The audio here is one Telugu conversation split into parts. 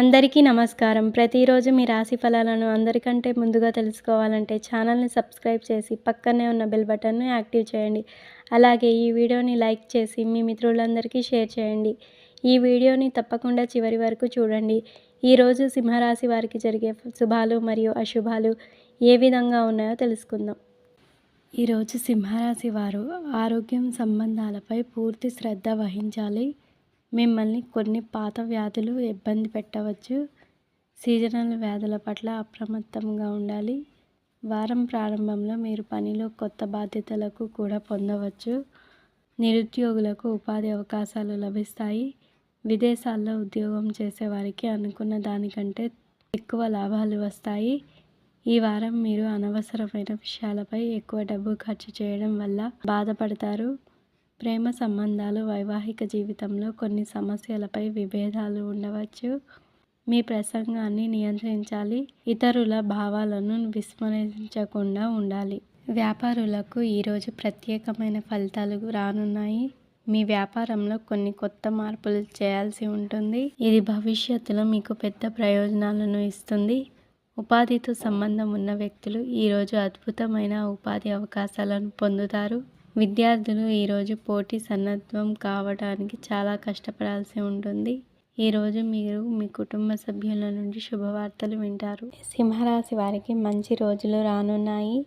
అందరికీ నమస్కారం. ప్రతిరోజు మీ రాశి ఫలాలను అందరికంటే ముందుగా తెలుసుకోవాలంటే ఛానల్ని సబ్స్క్రైబ్ చేసి పక్కనే ఉన్న బెల్ బటన్ను యాక్టివ్ చేయండి. అలాగే ఈ వీడియోని లైక్ చేసి మీ మిత్రులందరికీ షేర్ చేయండి. ఈ వీడియోని తప్పకుండా చివరి వరకు చూడండి. ఈరోజు సింహరాశి వారికి జరిగే శుభాలు మరియు అశుభాలు ఏ విధంగా ఉన్నాయో తెలుసుకుందాం. ఈరోజు సింహరాశి వారు ఆరోగ్యం సంబంధాలపై పూర్తి శ్రద్ధ వహించాలి. మిమ్మల్ని కొన్ని పాత వ్యాధులు ఇబ్బంది పెట్టవచ్చు. సీజనల్ వ్యాధుల పట్ల అప్రమత్తంగా ఉండాలి. వారం ప్రారంభంలో మీరు పనిలో కొత్త బాధ్యతలకు కూడా పొందవచ్చు. నిరుద్యోగులకు ఉపాధి అవకాశాలు లభిస్తాయి. విదేశాల్లో ఉద్యోగం చేసేవారికి అనుకున్న దానికంటే ఎక్కువ లాభాలు వస్తాయి. ఈ వారం మీరు అనవసరమైన విషయాలపై ఎక్కువ డబ్బు ఖర్చు చేయడం వల్ల బాధపడతారు. ప్రేమ సంబంధాలు వైవాహిక జీవితంలో కొన్ని సమస్యలపై విభేదాలు ఉండవచ్చు. మీ ప్రసంగాన్ని నియంత్రించాలి. ఇతరుల భావాలను విస్మరించకుండా ఉండాలి. వ్యాపారులకు ఈరోజు ప్రత్యేకమైన ఫలితాలు రానున్నాయి. మీ వ్యాపారంలో కొన్ని కొత్త మార్పులు చేయాల్సి ఉంటుంది. ఇది భవిష్యత్తులో మీకు పెద్ద ప్రయోజనాలను ఇస్తుంది. ఉపాధితో సంబంధం ఉన్న వ్యక్తులు ఈరోజు అద్భుతమైన ఉపాధి అవకాశాలను పొందుతారు. విద్యార్థులు ఈరోజు పోటీ సన్నద్ధం కావడానికి చాలా కష్టపడాల్సి ఉంటుంది. ఈరోజు మీరు మీ కుటుంబ సభ్యుల నుండి శుభవార్తలు వింటారు. సింహరాశి వారికి మంచి రోజులు రానున్నాయి.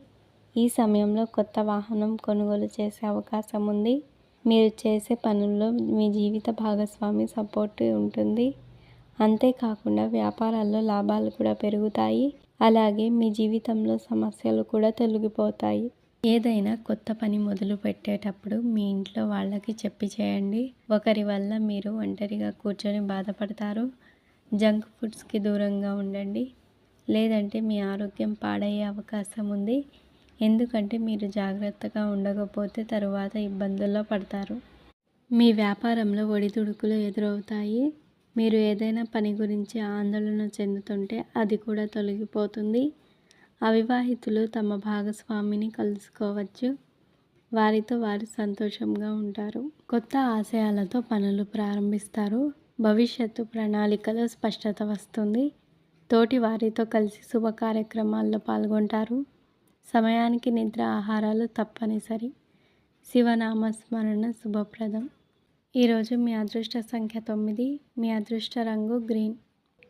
ఈ సమయంలో కొత్త వాహనం కొనుగోలు చేసే అవకాశం ఉంది. మీరు చేసే పనుల్లో మీ జీవిత భాగస్వామి సపోర్ట్ ఉంటుంది. అంతేకాకుండా వ్యాపారాల్లో లాభాలు కూడా పెరుగుతాయి. అలాగే మీ జీవితంలో సమస్యలు కూడా తొలగిపోతాయి. ఏదైనా కొత్త పని మొదలు పెట్టేటప్పుడు మీ ఇంట్లో వాళ్ళకి చెప్పి చేయండి. ఒకరి వల్ల మీరు ఒంటరిగా కూర్చొని బాధపడతారు. జంక్ ఫుడ్స్కి దూరంగా ఉండండి. లేదంటే మీ ఆరోగ్యం పాడయ్యే అవకాశం ఉంది. ఎందుకంటే మీరు జాగ్రత్తగా ఉండకపోతే తరువాత ఇబ్బందుల్లో పడతారు. మీ వ్యాపారంలో ఒడిదుడుకులు ఎదురవుతాయి. మీరు ఏదైనా పని గురించి ఆందోళన చెందుతుంటే అది కూడా తొలగిపోతుంది. అవివాహితులు తమ భాగస్వామిని కలుసుకోవచ్చు. వారితో వారు సంతోషంగా ఉంటారు. కొత్త ఆశయాలతో పనులు ప్రారంభిస్తారు. భవిష్యత్తు ప్రణాళికలో స్పష్టత వస్తుంది. తోటి వారితో కలిసి శుభ కార్యక్రమాల్లో పాల్గొంటారు. సమయానికి నిద్ర ఆహారాలు తప్పనిసరి. శివనామస్మరణ శుభప్రదం. ఈరోజు మీ అదృష్ట సంఖ్య తొమ్మిది. మీ అదృష్ట రంగు గ్రీన్.